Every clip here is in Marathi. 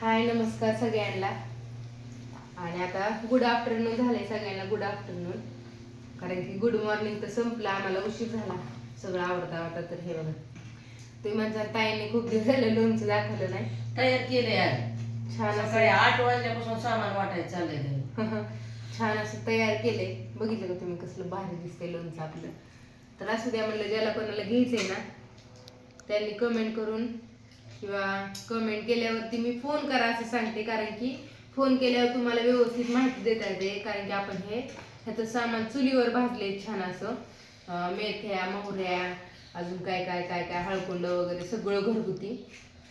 हाय नमस्कार सगळ्यांना. आणि आता गुड आफ्टरनून झालंय सगळ्यांना गुड आफ्टरनून कारण की गुड मॉर्निंग तर संपलं आम्हाला उशीर झाला. सगळं आवडता आवडता तर हे बघा. तुम्ही म्हणता ताईने खूप दिवस झालं लोणचं दाखवलं नाही. तयार केले आज छान सकाळी असं आठ वाजल्यापासून सामान वाटायचं चाललंय ते. छान असं तयार केलंय. बघितलं का तुम्ही कसलं भारी दिसतंय लोणचं आपलं. तर असू द्या म्हणलं ज्याला कोणाला घ्यायचंय ना त्यांनी कमेंट करून किंवा कमेंट केल्यावरती मी फोन करा असं सांगते कारण की फोन केल्यावर तुम्हाला व्यवस्थित माहिती देता येते कारण की आपण हे ह्याचं सामान चुलीवर भाजले छान असं. मेथ्या मोहऱ्या अजून काय काय काय काय हळकुंड वगैरे सगळं घरगुती.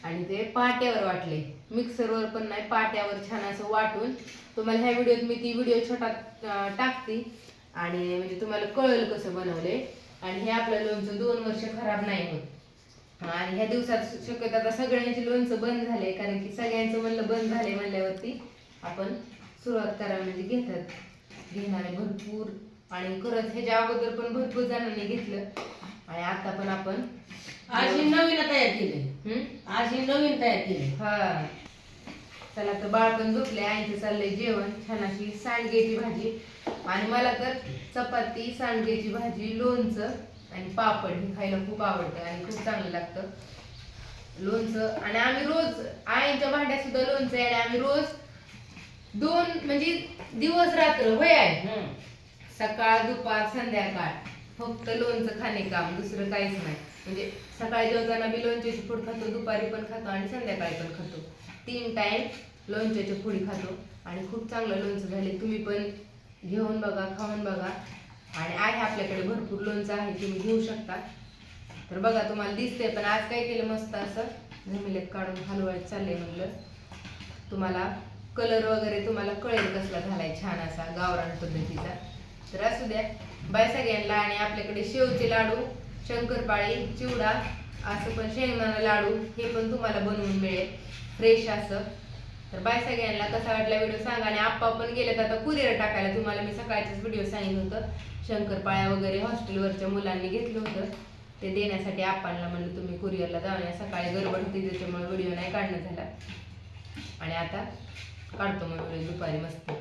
आणि ते पाट्यावर वाटले मिक्सरवर पण नाही पाट्यावर छान असं वाटून तुम्हाला ह्या व्हिडिओत मी ती व्हिडिओ छोटा टाकते. आणि म्हणजे तुम्हाला कळेल कसं बनवले आणि हे आपलं लोणचं दोन वर्ष खराब नाही होत. आणि ह्या दिवसात शक्यतो आता सगळ्यांचे लोणचं बंद झाले कारण की सगळ्यांचं म्हणलं बंद झाले म्हणल्यावरती आपण सुरुवात करा म्हणजे घेतात. घेणारे भरपूर आणि करत ह्याच्या अगोदर पण भरपूर जणांनी घेतलं. आणि आता पण आपण आज ही नवीन तयार केले? आज ही नवीन तयार केली हा. चला तर बाळ पण झोपले आईचं चाललंय जेवण. छान अशी सांडग्याची भाजी. आणि मला तर चपाती सांडग्याची भाजी लोणचं. आणि पापड हे खायला खूप आवडतं आणि खूप चांगलं लागतं. लोणचं आणि आम्ही रोज आईच्या भांड्यात सुद्धा लोणचं आहे आणि आम्ही रोज दोन म्हणजे दिवस रात्र होय आहे. सकाळ दुपार संध्याकाळ. फक्त लोणचं खाणे काम दुसरं काहीच नाही. म्हणजे सकाळी जेवताना बी लोणच्याची फूड खातो दुपारी पण खातो आणि संध्याकाळी पण खातो. तीन टाइम लोणच्याची फुडी खातो. आणि खूप चांगलं लोणचं झाले तुम्ही पण घेऊन बघा खाऊन बघा. आणि आहे आपल्याकडे भरपूर लोणचं आहे तुम्ही घेऊ शकता. तर बघा तुम्हाला दिसतंय पण आज काय केलं मस्त असं? जमिलेत काढून हलवायचं चाललंय म्हणलं. तुम्हाला कलर वगैरे तुम्हाला कळेल कसला झालाय छान असा गावरान पद्धतीचा. तर असू द्या बाय सगळ्यांना आणि आपल्याकडे शेवचे लाडू शंकरपाळी चिवडा असं पण शेंगदाणा लाडू हे पण तुम्हाला बनवून मिळेल. फ्रेश असं. तर बाय सगळ्यांना कसा वाटला व्हिडिओ सांगा. आणि आप्पा पण गेलेत आता कुरिअर टाकायला. तुम्हाला मी सकाळचेच व्हिडिओ सांगितलं होतं. शंकरपाळ्या वगैरे हॉस्टेलवरच्या मुलांनी घेतलं होतं. ते देण्यासाठी आप्पांना म्हणलं तुम्ही कुरिअरला जाऊन या. सकाळी गडबड होती त्याच्यामुळे व्हिडिओ नाही काढणं झाला. आणि आता काढतो मग व्हिडिओ दुपारी मस्त.